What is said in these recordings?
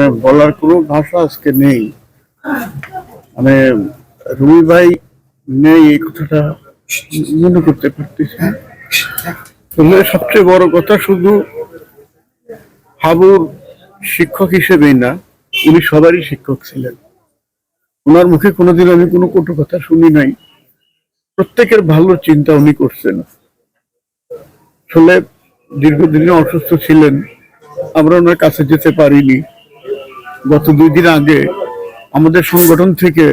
মানে বলার কোনো ভাষা আজকে নেই। মানে রুমি ভাই নেই এই কথাটা মনে করতে পারতেছি সবচেয়ে বড় কথা শুধু হাবুর শিক্ষক হিসেবেই না, উনি সবারই শিক্ষক ছিলেন। ওনার মুখে কোনোদিন আমি কোনো কটু কথা শুনি নাই। প্রত্যেকের ভালো চিন্তা উনি করছেন। আসলে দীর্ঘদিন অসুস্থ ছিলেন, আমরা ওনার কাছে যেতে পারিনি। গত দুই দিন আগে আমাদের সংগঠন থেকে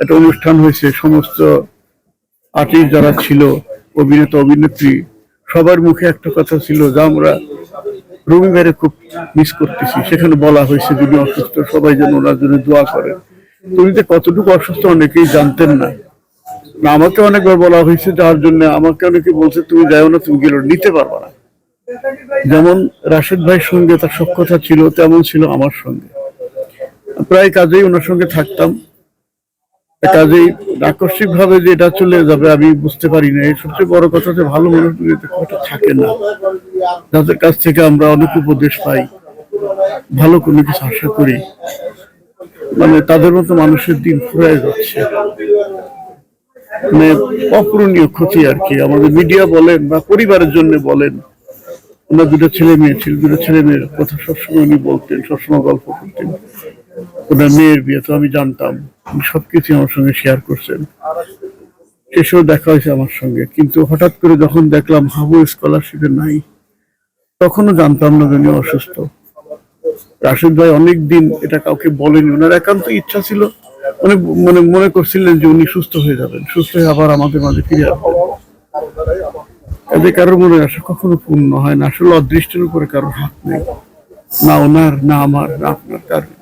একটা অনুষ্ঠান হয়েছে, সমস্ত আর্টিস্ট যারা ছিল, অভিনেতা, অভিনেত্রী, সবার মুখে একটা কথা ছিল যা আমরা রবিবারে খুব মিস করতেছি। সেখানে বলা হয়েছে যিনি অসুস্থ, সবাই যেন ওনার জন্য দোয়া করেন। তুমি যে কতটুকু অসুস্থ অনেকেই জানতেন না। আমাকে অনেকবার বলা হয়েছে যার জন্য আমাকে অনেকে বলছে, তুমি যাও না, তুমি গেলে নিতে পারবে না। যেমন রাশেদ ভাইয়ের সঙ্গে তার সক্ষতা ছিল, তেমন ছিল আমার সঙ্গে। প্রায় কাজেই ওনার সঙ্গে থাকতাম। কাজেই আকস্মিক ভাবে যে এটা চলে যাবে আমি বুঝতে পারি না এই সবচেয়ে বড় কথা যে ভালো মানুষ থাকে না। যাদের কাছ থেকে আমরা অনেক উপদেশ পাই, ভালো কোনো কিছু আশা করি মানে তাদের মতো মানুষের দিন ফুরায় যাচ্ছে। মানে অপূরণীয় ক্ষতি আর কি। আমাদের মিডিয়া বলেন বা পরিবারের জন্য বলেন, ওনার দুটো ছেলে মেয়ে ছিল, দুটো ছেলে মেয়ের কথা সবসময় উনি বলতেন, সবসময় গল্প করতেন। ওনার মেয়ের বিয়ে, তো আমি জানতাম। সবকিছু আমার সঙ্গে শেয়ার করছেন। শেষেও দেখা হয়েছে আমার সঙ্গে। কিন্তু হঠাৎ করে যখন দেখলাম হাবু স্কলারশিপে নাই, তখনও জানতাম না উনি অসুস্থ। রাশিদ ভাই অনেক দিন এটা কাউকে বলেনি। ওনার একান্ত ইচ্ছা ছিল উনি মানে মনে করছিলেন যে উনি সুস্থ হয়ে যাবেন। সুস্থ হয়ে আবার আমাদের মাঝে ফিরে আসবেন। কাজে কারোর মনে আশা কখনো পূর্ণ হয় না। আসলে অদৃষ্টের উপরে কারোর হাত নেই। না ওনার, না আমার, না আপনার, কারোর।